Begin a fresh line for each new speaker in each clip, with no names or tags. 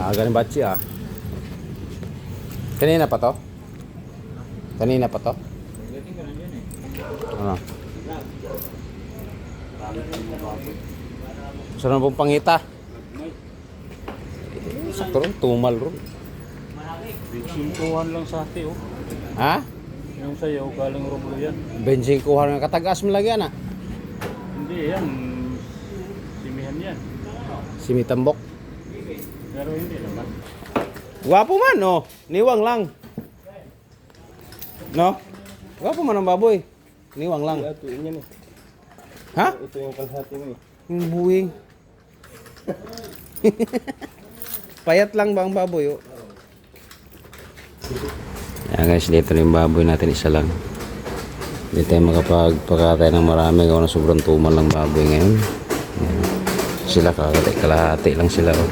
Ah, ganun batsi ah. Kanina pa to? Kanina pa to? Ano? Gusto na pong pangita? Sakto rin, tumal rin.
Sintuhan lang sa ate, oh.
Ha?
Yung sayo, galing Roblo yan.
Benjing kuha nga katagas mo lagi na.
Hindi, yan. Simihan yan.
Simitambok.
Pero hindi naman.
Gwapo man, no? Niwang lang. No? Gwapo man ang baboy. Niwang lang.
Ito, yun eh.
Ha?
Ito yung kalahati mo eh.
Yung buwing. Payat lang ba ang baboy? Oh? Yan guys, dito na yung baboy natin isa lang. Hindi tayo makapagpakatay ng marami kung na sobrang tumal ng baboy ngayon. Yan. Sila kakatay, kalahati lang sila. Oh.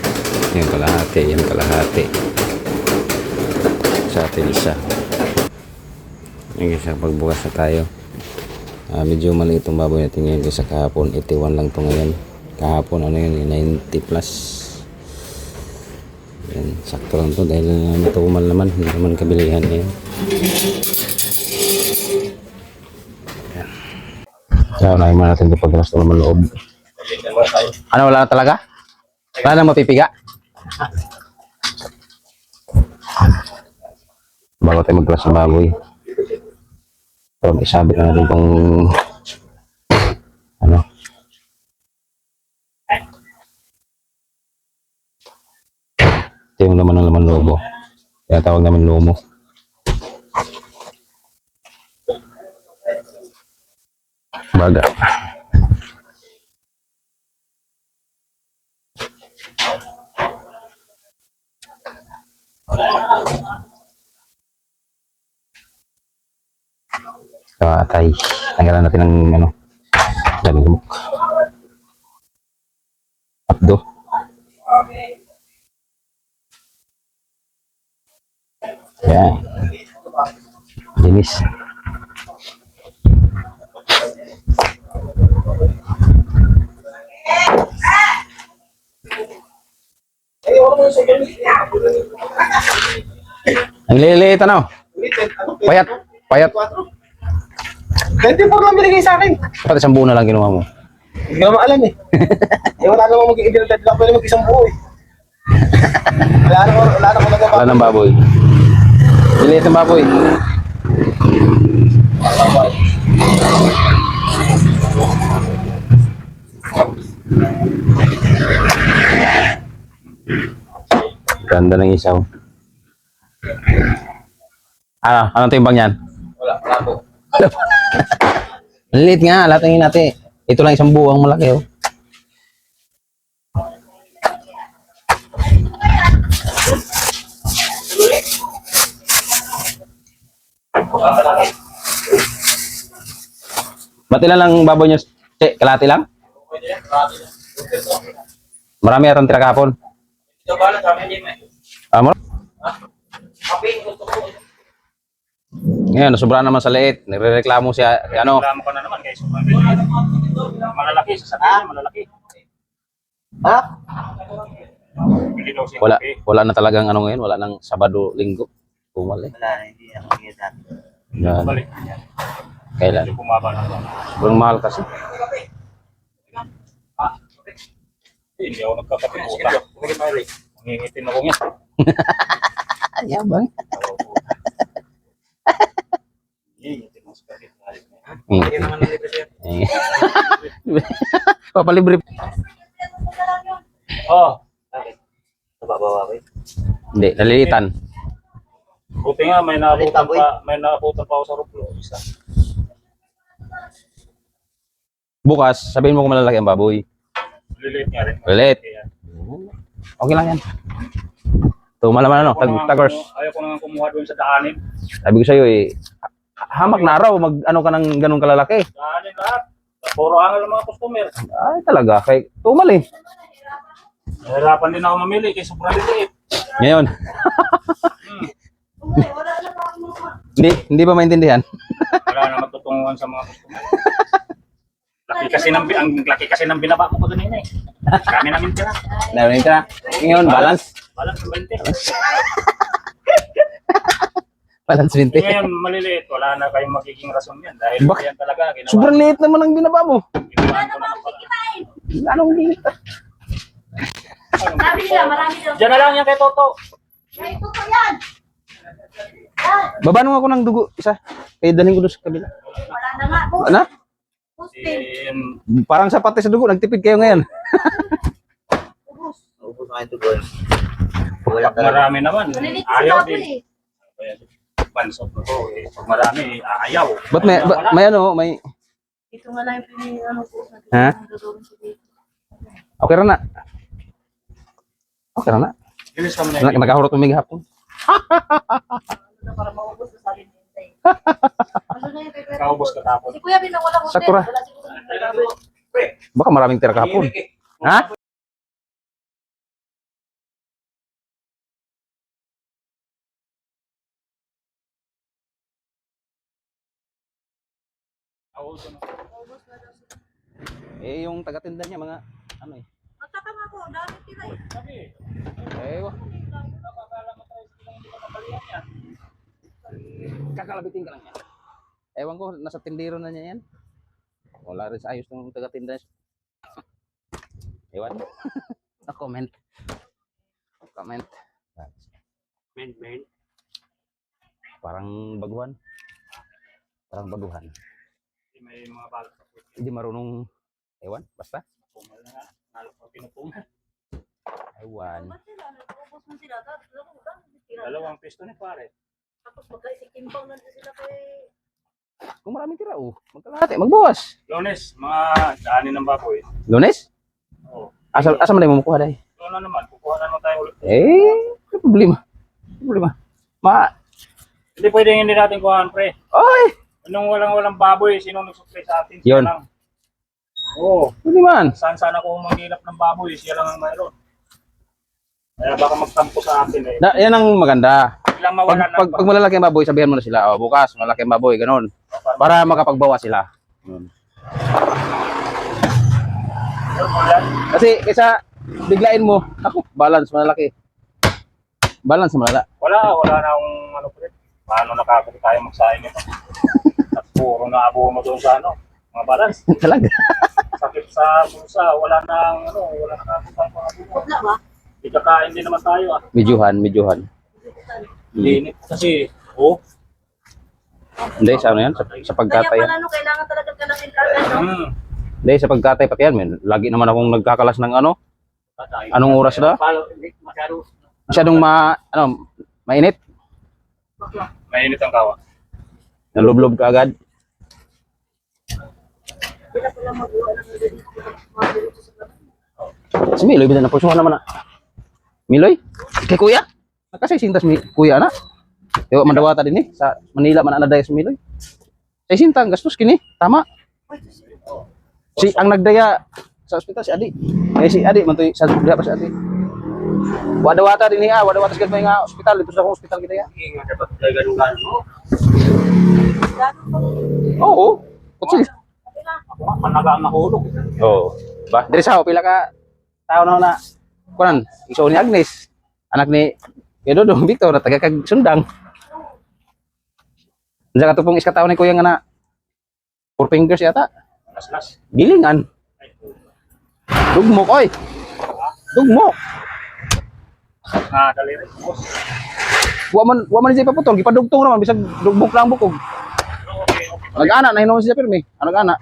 Yan kalahati, yan kalahati. Sa atin isa. Yan guys, pagbukas na tayo. Ah, medyo maliit itong baboy natin ngayon kasi kahapon 81 lang to ngayon. Kahapon ano yun, 90 plus. Yan, sakto lang to dahil uh, matumal naman, hindi naman kabilihan eh. Yan. So, unahin muna natin ito pagkalas naman loob. Ano, wala na talaga? Wala nang mapipiga? Bago tayo magkalas ng baboy. So, isabit na natin itong ano. Ito yung laman ng laman lobo. Kaya tawag namin lomo. Baga. Katay. Tanggalan natin ng ano. Lamig Abdo. Yan. Linis. Ang liliit ano? Payat. Payat.
24 lang binigay sa akin.
Dapat isang buo na lang ginawa mo.
Hindi ko alam eh. eh wala namang dahil lang pwede mag-isang buo eh. Wala na ko, wala na ko nagawa.
Wala ng baboy. Liliit ng baboy. Ganda ng isaw. Ano? Anong timbang yan?
Wala, wala po.
Lilit nga, lahat ng natin. Ito lang isang buwang malaki oh. Ba't ilan lang baboy nyo? Che, kalati lang? Marami atang tira kahapon.
Ito ba na sabi niya eh.
Ah,
Kape, gusto ko.
Ngayon, nasobra naman sa liit. Nagre-reklamo siya, ano,
Reklamo ka na naman guys. Malalaki, sasabihin malalaki.
Ha?
Bili daw siya
wala,
kape.
wala na talagang ano ngayon, wala nang Sabado, Linggo. Pumal eh.
Wala na, hindi ako kita.
Yan.
Balik.
Kailan?
Hindi bumaba na lang.
Sobrang mahal kasi.
Hindi ako nagkakape puta. Mangingitin ako niya.
Yabang.
Nalito siya.
Papalibre.
Oh,
Bakit? Nababawa ko eh.
Hindi, nalilitan.
buti nga may
boy.
pa, may naabutan pa ako sa ruplo. Isa.
Bukas, sabihin mo kung malalaki ang baboy.
Liliit nga rin.
Lilit. Okay lang yan. Ito, malaman ano, tag tagors.
kumu- Ayaw ko na nga kumuha doon sa daanin.
Sabi ko sa'yo eh, ha- hamak na raw, mag ano ka ng ganun kalalaki.
Daanin lahat. Puro angal ng mga customer.
Ay talaga, kay tumal eh.
Nahirapan din ako mamili kay sobrang liliit.
Ngayon. hindi, hindi ba maintindihan?
Wala na matutunguhan sa mga customer. Laki kasi ng, ang laki kasi ng binaba ko pa doon eh. Kami namin tira.
Narinig ka na. Ngayon, balance.
Balance 20.
Balance 20.
Ngayon, maliliit. Wala na kayong magiging rason yan. Dahil
Bak-
yan talaga. Ginawa,
Sobrang liit naman ang binaba mo.
ko na ng paraan.
Anong liit?
Sabi nila, marami daw.
Diyan na lang yan kay Toto.
Ay, ito po yan. Yan.
Babanong ako ng dugo isa. Kaya dalhin ko doon sa kabila.
Wala na nga.
Ano? Parang sapat sa dugo. Nagtipid kayo ngayon.
Na ito, boy. Wala
pag marami naman. Ayaw din.
eh.
Pansok na to. Eh. Pag marami, ayaw.
Ba't may, ba, may ano, may...
Ito nga lang yung ano.
Ha?
Ko dito.
Okay ra na. Okay ra na. Nag Nakahurot mo may hapon.
Ano, Para maubos yung kay
Kaubos ka tapos.
Si Kuya Bin na walang hotel.
Sakura. Baka maraming tira kahapon. Ha? Eh, yung taga-tinda niya, mga, ano eh.
Magtaka nga po, dami tira eh.
Eh, wa. Kakalabitin ka lang yan. Ewan ko, nasa tindero na niya yan. Wala rin sa ayos ng taga-tinda. Ewan. No comment. No comment.
Men, men.
Parang baguhan. Parang baguhan.
May mga balak sa puti.
Hindi marunong, ewan, basta.
Pumal na nga. Nalo ko pinupungan.
Ewan.
Sila. Tapos dalawang
pisto ni pare.
Tapos magkaisikimpaw na sila kay...
Kung maraming tira, oh, magkalahati, magbawas.
Lones, mga daanin ng baboy.
Lunes?
Oo.
Asa, asa man mo makuha dahil?
Ito na naman, kukuha na naman tayo ulit.
Eh, ano problema? Ano problema? Ma,
Hindi pwedeng hindi natin kuhaan, pre.
oy,
Anong walang-walang baboy, sino nagsupply sa atin?
Yun.
Siya lang. Oo.
hindi man.
Saan sana kung manghilap ng baboy, siya lang ang mayroon. Kaya baka magtampo sa atin eh.
Na, yan ang maganda.
Biglang
Pag,
mawala
pag, pag malalaki ang baboy, sabihan mo na sila, oh, bukas, malaki ang baboy, ganun. Para makapagbawa sila. Kasi, kaysa biglain mo, ako, balance, malaki. Balance, malala.
Wala, wala na akong ano pre. Paano nakakita tayo magsahin nito? Puro na abono doon sa ano, mga balance.
Talaga.
Sakit sa bulsa, wala na ano, wala na nakakita tayo mga abono.
Wala ba?
Hindi kakain din naman tayo ah.
Medyohan, medyohan.
Linit kasi, oh.
Hindi, sa ano yan? Sa, sa
Kaya
pagkatay.
pala no, kailangan talaga ka ng internet, no?
Hmm.
Hindi, sa pagkatay pati yan. Men. Lagi naman akong nagkakalas ng ano. Anong oras na?
Masyado.
Masyadong ma, ano, mainit.
Mainit ang kawa.
Nalublob ka agad.
Sila pala magawa ng ganito. Magawa sa labas.
Si Miloy, bisa na po naman na. Miloy? Kay kuya? Kasi sintas mi kuya na. Yo mandawata din eh sa Manila man daya si Miloy. Sa sinta ang gastos kini. Tama. Si ang nagdaya sa ospital si Adi. Eh si Adi man toy sa diha pa si Adi. Wadawata din niya, wadawata sa gagmay nga ospital dito sa akong ospital kita ya. Oo. Kutsil.
Managa ang nahulog.
Oo. Ba, diri sa pila ka tao na na kunan, iso ni Agnes. Anak ni Edo dong Victor na taga kag Sundang. Diyan ka tupong iska tao ni kuya nga na four fingers yata.
Las-las.
Gilingan. Dugmok oy. Dugmok.
Ah, daliri. Boss.
Wa man wa man siya paputol, gipadugtong naman bisag dugmok lang bukog.
Okay, okay.
Nag-ana na hinuon siya pirmi. Ano nag-ana?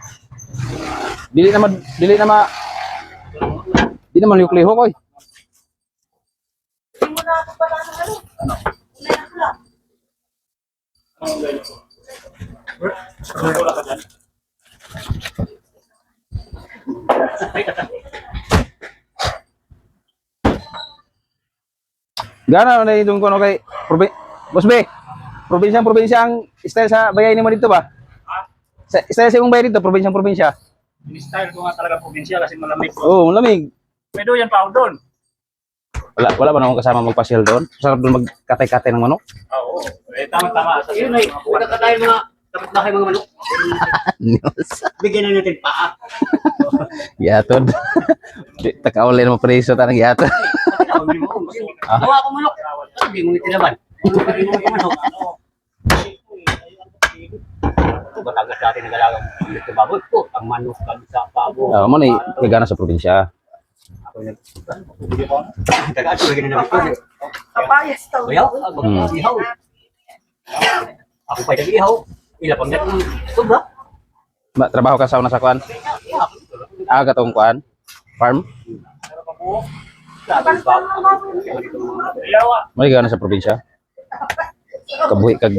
Dili na ma dili na ma Di naman liho koy.
Mo na ano.
Gana na itong kono kay probi Boss B. Probinsya probinsya ang style sa bayay ni mo dito ba? Sa style sa imong bayay dito probinsya probinsya.
Ini-style ko nga talaga probinsya kasi malamig.
Oo, oh, lamig.
May doon yan pa ako doon.
Wala wala ba naman kasama magpasyal doon? Sarap doon magkatay-katay ng manok.
Oo. Eh, tama-tama. Sa
Yun ay, wala ka tayo mga kapitbahay mga manok.
News.
Bigyan na natin paa.
Yatod. Takauli mo preso tanang yatod.
Gawa ko manok. Hindi mo itinaban. Hindi mo manok. Ito, Batangas dati nagalagang ulit sa baboy ko. Ang manok kan sa baboy.
Ah, mo ni gagana sa probinsya.
Ako nag... Tagaan ko, ganun naman ko.
Papayas to.
Bayaw, ako
Hmm.
mag-ihaw. Ako pa'y nag-ihaw. Ilapang na kung sobra.
Ma, trabaho ka sa una sa kwan? Ah, gatong kwan? Farm?
Sabi ba?
Ayaw ah.
Mo ni gagana sa probinsya? Kabuhi kag